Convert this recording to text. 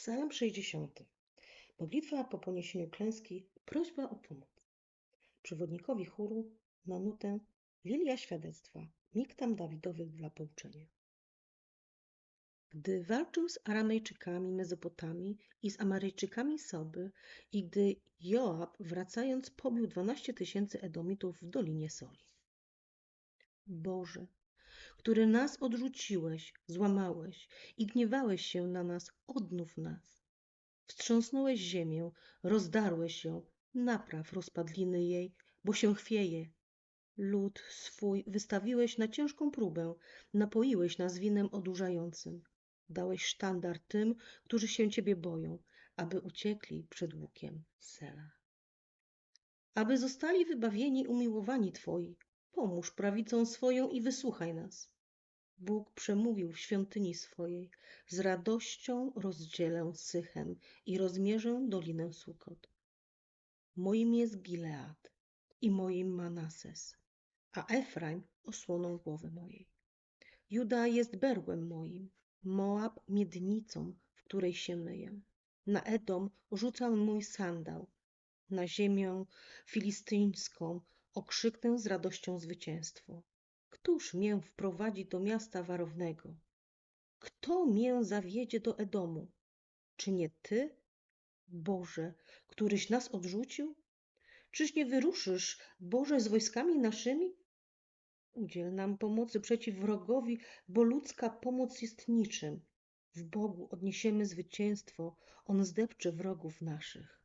Psalm 60. Modlitwa po poniesieniu klęski, prośba o pomoc. Przewodnikowi chóru na nutę Lilia Świadectwa, miktam Dawidowych dla pouczenia. Gdy walczył z Aramejczykami Mezopotami i z Amarejczykami Soby i gdy Joab wracając pobił dwanaście tysięcy Edomitów w Dolinie Soli. Boże, który nas odrzuciłeś, złamałeś i gniewałeś się na nas, odnów nas. Wstrząsnąłeś ziemię, rozdarłeś ją, napraw rozpadliny jej, bo się chwieje. Lud swój wystawiłeś na ciężką próbę, napoiłeś nas winem odurzającym. Dałeś sztandar tym, którzy się Ciebie boją, aby uciekli przed łukiem Sela. Aby zostali wybawieni umiłowani Twoi, pomóż prawicą swoją i wysłuchaj nas. Bóg przemówił w świątyni swojej, z radością rozdzielę Sychem i rozmierzę dolinę Sukot. Moim jest Gilead i moim Manases, a Efraim osłoną głowy mojej. Juda jest berłem moim, Moab miednicą, w której się myję. Na Edom rzucam mój sandał, na ziemię filistyńską okrzyknę z radością zwycięstwo. Któż mię wprowadzi do miasta warownego? Kto mię zawiedzie do Edomu? Czy nie Ty, Boże, któryś nas odrzucił? Czyż nie wyruszysz, Boże, z wojskami naszymi? Udziel nam pomocy przeciw wrogowi, bo ludzka pomoc jest niczym. W Bogu odniesiemy zwycięstwo, On zdepcze wrogów naszych.